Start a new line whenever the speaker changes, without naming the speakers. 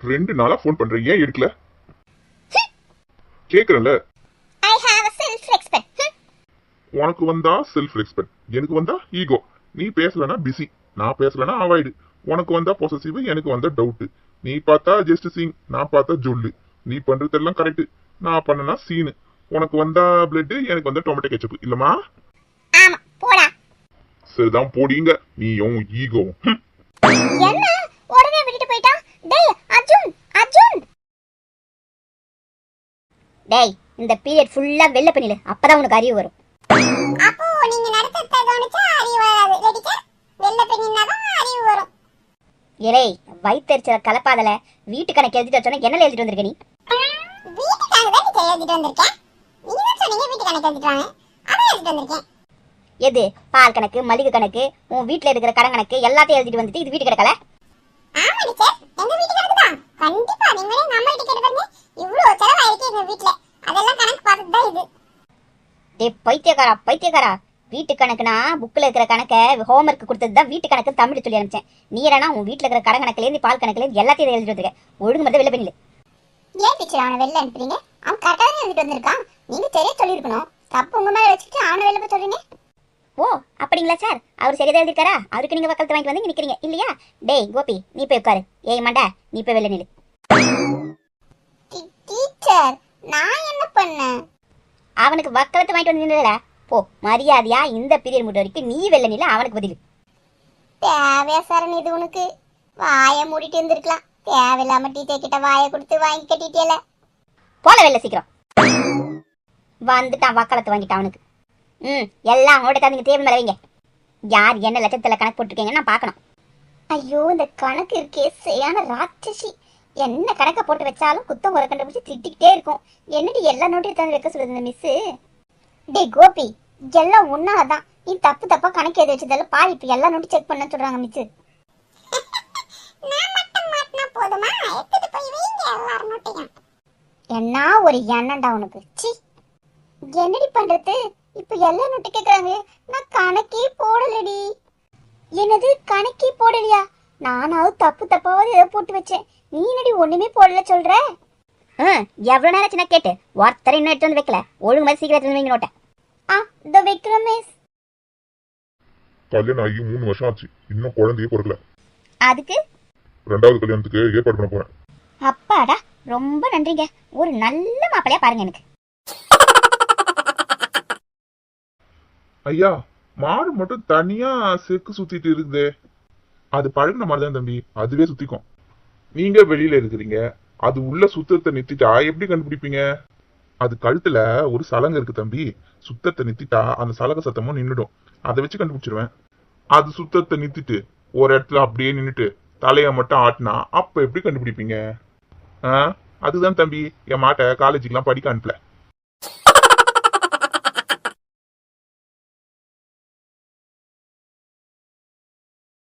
ரெண்டு நாளா ஃபோன் பண்றேன். ஏன் எடுக்கல? கேக்குறேன்ல.
I have a self respect
உனக்கு வந்தா செல்ஃப் ரெஸ்பெக்ட் எனக்கு வந்தா ஈகோ நீ பேசலனா பிஸி நான் பேசலனா அவாய்டு உனக்கு வந்தா பொசசிவ் எனக்கு வந்தா டவுட் நீ பார்த்தா ஜஸ்ட் சீன் நான் பார்த்தா ஜொல்லு. நீ பண்றதெல்லாம் கரெக்ட் நான் பண்ணனா சீனு உனக்கு வந்தா பிளட் எனக்கு வந்தா டொமேட்டோ கெச்சப் இல்லமா
ஆமா போடா.
சரிதான் போடிங்க நீயும் ஈகோ
என்ன? உடனே விட்டுட்டு போயிட்டான் டேய் அர்ஜுன் அர்ஜுன். டேய் இந்த பீரியட் ஃபுல்லா வெள்ள பண்ணிடு அப்பதான் உனக்கு அறிவு வரும்.
அப்போ நீங்க நடத்தத்தை கவனிச்சா அறிவு வராது. ரெடிக்கா வெள்ள பெண்ணினா தான் அறிவு வரும்.
இறை வயிற்றுச்சல கலப்பாதல வீட்டு கணக்கு எழுதிட்டு வச்சோன்னா என்ன எழுதிட்டு வந்திருக்க நீ?
வீட்டுக்காக தான் நீ எழுதிட்டு வந்திருக்கேன். நீங்க தான் சொன்னீங்க வீட்டு கணக்கு எழுதிட்டு வாங்க. அதான் எழுதிட்டு வந்திருக்கேன்.
எது? பால் கணக்கு மளிகை கணக்கு உன் வீட்ல இருக்கிற கடன் கணக்கு எல்லாத்தையும் எழுதிட்டு வந்துட்டு இது வீட்டு கிடக்கல
ஆமா டீச்சர். எங்க வீட்டு கணக்கு தான் கண்டிப்பா நீங்களே நம்ம வீட்டு கேட்டு பாருங்க. இவ்வளவு செலவாயிருக்கு எங்க வீட்டுல அதெல்லாம் கணக்கு பார்த்துட்டு தான் இது.
டே பைத்தியக்காரா பைத்தியக்காரா. வீட்டு கணக்குனா புக்கில் இருக்கிற கணக்கை ஹோம்ஒர்க் கொடுத்தது தான் வீட்டு கணக்கு தமிழ் சொல்லி அனுப்பிச்சேன். நீ என்னன்னா உன் வீட்டில் இருக்கிற கடன் கணக்குலேருந்து பால் கணக்குலேருந்து எல்லாத்தையும் எழுதிட்டு வந்துருக்க? ஒழுங்கு மட்டும் வெளில பண்ணிடு
ஏன் டீச்சர் அவனை வெளில அனுப்புறீங்க? அவன் கரெக்டாக எழுதிட்டு வந்திருக்கான். நீங்க சரியா சொல்லியிருக்கணும். தப்பு உங்க மேல வச்சுட்டு அவனை வெளில போய் சொல்றீங்க.
ஓ அப்படிங்களா சார்? அவர் சரியாக எழுதிருக்காரா? அவருக்கு நீங்கள் வக்கலத்தை வாங்கிட்டு வந்து நிற்கிறீங்க இல்லையா? டேய் கோபி நீ போய் உட்காரு. ஏய் மண்டா நீ போய் வெளில நில்லு.
டீச்சர் நான் என்ன பண்ணேன்?
அவனுக்கு வக்கலத்தை வாங்கிட்டு வந்து நின்றுடா போ மரியாதையா இந்த பீரியட் முடிற வரைக்கும் நீ வெளில நில்லு அவனுக்கு பதில்.
தேவையா சரண் இது உனக்கு? வாயை மூடிட்டு இருந்திருக்கலாம் தேவையில்லாம டீச்சர் கிட்ட வாயை கொடுத்து வாங்கி கட்டிட்டேல.
போல வெளில சீக்கிரம். வந்துட்டான் வக்காலத்தை வாங்கிட்டான் அவனுக்கு. ம் எல்லாம் அவங்களோட தந்தீங்க டேபிள் மேலே வைங்க. யார் என்ன லட்சத்தில் கணக்கு போட்டிருக்கீங்கன்னு நான் பார்க்கணும். ஐயோ இந்த கணக்கு இருக்கே சரியான ராட்சசி. என்ன கணக்கை போட்டு வச்சாலும் குத்தம் குறை கண்டுபிடிச்சு திட்டிக்கிட்டே இருக்கும். என்னடி எல்லா நோட்டையும் தந்து வைக்க சொல்லுது இந்த மிஸ்ஸு டேய் கோபி எல்லாம் உன்னாதான் நீ தப்பு தப்பா கணக்கு எழுதி வச்சதெல்லாம் பாரு இப்போ எல்லா நோட்டும் செக் பண்ண சொல்றாங்க மிஸ்ஸு என்ன ஒரு எண்ணம்டா உனக்கு? சி. என்னடி பண்றது? இப்ப எல்லா நோட்டு கேக்குறாங்க. நான் கணக்கே போடலடி. என்னது கணக்கே போடலையா? நானாவது தப்பு தப்பாவது ஏதோ போட்டு வச்சேன். நீ என்னடி ஒண்ணுமே போடல சொல்ற? எவ்வளவு நேரம் ஆச்சு நான் கேட்டு. ஒருத்தர் இன்னும் எடுத்து வந்து வைக்கல. ஒழுங்கு மாதிரி சீக்கிரம் எடுத்து வந்து நோட்டை. ஆ இந்த வைக்கிறோம் மிஸ்
கல்யாணம் ஆகி மூணு வருஷம் ஆச்சு. இன்னும் குழந்தையே பிறக்கல.
அதுக்கு?
ரெண்டாவது கல்யாணத்துக்கு ஏற்பாடு பண்ண போறேன்.
அப்பாடா ரொம்ப நன்றிங்க. ஒரு நல்ல மாப்பிளையா பாருங்க எனக்கு.
ஐயா மாடு மட்டும் தனியா செக்கு சுத்திட்டு இருக்குதே அது பழகின மாதிரி தான் தம்பி அதுவே சுத்திக்கும். நீங்க வெளியில இருக்கிறீங்க அது உள்ள சுத்தத்தை நிறுத்திட்டா எப்படி கண்டுபிடிப்பீங்க? அது கழுத்துல ஒரு சலங்கை இருக்கு தம்பி சுத்தத்தை நிறுத்திட்டா அந்த சலங்கை சத்தமும் நின்றுடும் அதை வச்சு கண்டுபிடிச்சிருவேன். அது சுத்தத்தை நிறுத்திட்டு ஒரு இடத்துல அப்படியே நின்றுட்டு தலையை மட்டும் ஆட்டினா அப்ப எப்படி கண்டுபிடிப்பீங்க? ஆ அதுதான் தம்பி என் மாட்டை காலேஜுக்கெல்லாம் படிக்க அனுப்பல.